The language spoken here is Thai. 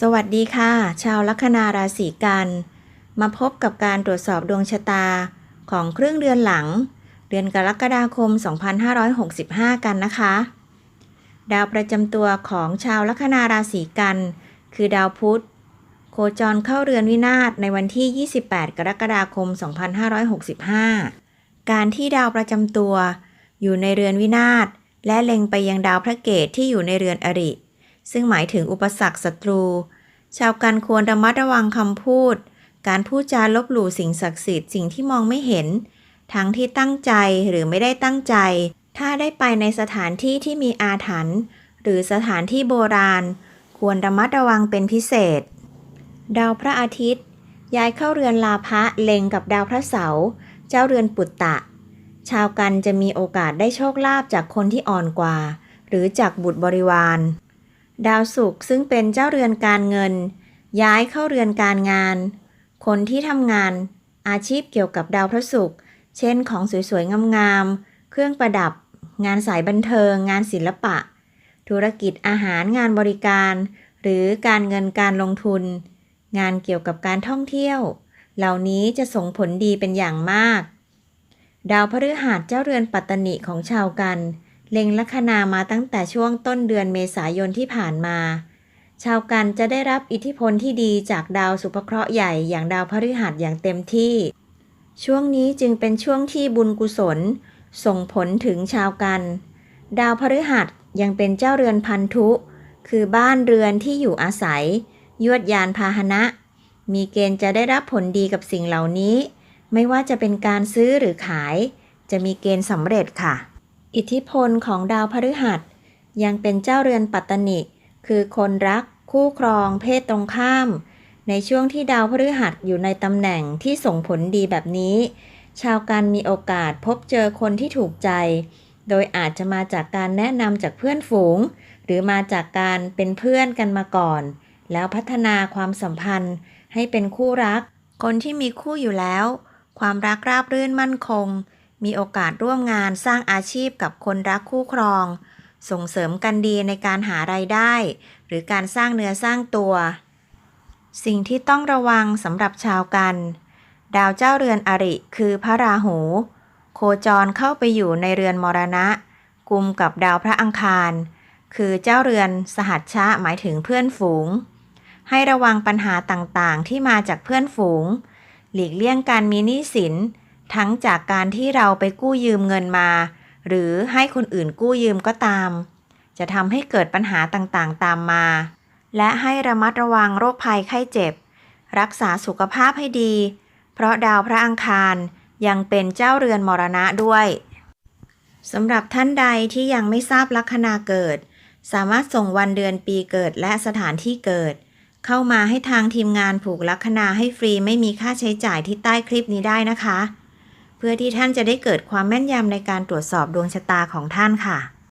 สวัสดีค่ะ ชาวลัคนาราศีกัน มาพบกับการตรวจสอบดวงชะตาของครึ่งเดือนหลัง เดือนกรกฎาคม 2565 กันนะคะ ดาวประจำตัวของชาวลัคนาราศีกัน คือดาวพุธ โคจรเข้าเรือนวินาศในวันที่ 28 กรกฎาคม 2565 การที่ดาวประจำตัว อยู่ในเรือนวินาศและเล็งไปยังดาวพระเกตที่อยู่ในเรือนอริ ซึ่งหมายถึงอุปสรรคศัตรู ชาวกันควรระมัดระวังคำพูด การพูดจาลบหลู่สิ่งศักดิ์สิทธิ์สิ่งที่มองไม่เห็น ทั้งที่ตั้งใจหรือไม่ได้ตั้งใจ ถ้าได้ไปในสถานที่ที่มีอาถรรพ์หรือสถานที่โบราณ ควรระมัดระวังเป็นพิเศษ ดาวพระอาทิตย์ ย้ายเข้าเรือนลาภะเล็งกับดาวพระเสาร์เจ้าเรือนปุตตะ ชาวกันจะมีโอกาสได้โชคลาภจากคนที่อ่อนกว่า หรือจากบุตรบริวาร ดาวศุกร์ซึ่งเป็นเจ้าเรือนการเงิน ย้ายเข้าเรือนการงาน คนที่ทำงาน อาชีพเกี่ยวกับดาวพระศุกร์เช่นของสวยๆงามๆเครื่องประดับ งานสายบันเทิง งานศิลปะ ธุรกิจอาหารงานบริการ หรือการเงินการลงทุน งานเกี่ยวกับการท่องเที่ยว เหล่านี้จะส่งผลดีเป็นอย่างมาก ดาวพฤหัสเจ้าเรือนปัตตนิของชาวกัน เล็งลัคนามาตั้งแต่ช่วงต้นเดือนเมษายนที่ผ่านมา ชาวกันจะได้รับอิทธิพลที่ดีจากดาวสุภเคราะห์ใหญ่อย่างดาวพฤหัสอย่างเต็มที่ ช่วงนี้จึงเป็นช่วงที่บุญกุศล ส่งผลถึงชาวกัน ดาวพฤหัสยังเป็นเจ้าเรือนพันธุ คือบ้านเรือนที่อยู่อาศัย ยวดยานพาหนะ มีเกณฑ์จะได้รับผลดีกับสิ่งเหล่านี้ ไม่ว่าจะเป็นการซื้อหรือขาย จะมีเกณฑ์สำเร็จค่ะ อิทธิพลของดาวพฤหัส ยังเป็นเจ้าเรือนปัตตนิคือคนรัก คู่ครอง เพศตรงข้าม ในช่วงที่ดาวพฤหัสอยู่ในตำแหน่งที่ส่งผลดีแบบนี้ ชาวกันมีโอกาสพบเจอคนที่ถูกใจ โดยอาจจะมาจากการแนะนำจากเพื่อนฝูง หรือมาจากการเป็นเพื่อนกันมาก่อน แล้วพัฒนาความสัมพันธ์ ให้เป็นคู่รัก คนที่มีคู่อยู่แล้ว ความรักราบรื่นมั่นคง มีโอกาสร่วมงานสร้างอาชีพกับคนรักคู่ครอง ส่งเสริมกันดีในการหารายได้ หรือการสร้างเนื้อสร้างตัว สิ่งที่ต้องระวังสำหรับชาวกัน ดาวเจ้าเรือนอริคือพระราหู โคจรเข้าไปอยู่ในเรือนมรณะกุมกับดาวพระอังคาร คือเจ้าเรือนสหัชชะหมายถึงเพื่อนฝูง ให้ระวังปัญหาต่างๆที่มาจากเพื่อนฝูง หลีกเลี่ยงการมีหนี้สิน ทั้งจากการที่เราไปกู้ยืมเงินมา หรือให้คนอื่นกู้ยืมก็ตาม จะทำให้เกิดปัญหาต่างๆตามมา และให้ระมัดระวังโรคภัยไข้เจ็บ รักษาสุขภาพให้ดี เพราะดาวพระอังคารยังเป็นเจ้าเรือนมรณะด้วยสำหรับท่านใดที่ยังไม่ทราบลัคนาเกิด สามารถส่งวันเดือนปีเกิดและสถานที่เกิด เข้ามาให้ทางทีมงานผูกลัคนาให้ฟรีไม่มีค่าใช้จ่ายที่ใต้คลิปนี้ได้นะคะ พื่อที่ท่านจะได้เกิดความแม่นยำในการตรวจสอบดวงชะตาของท่านค่ะ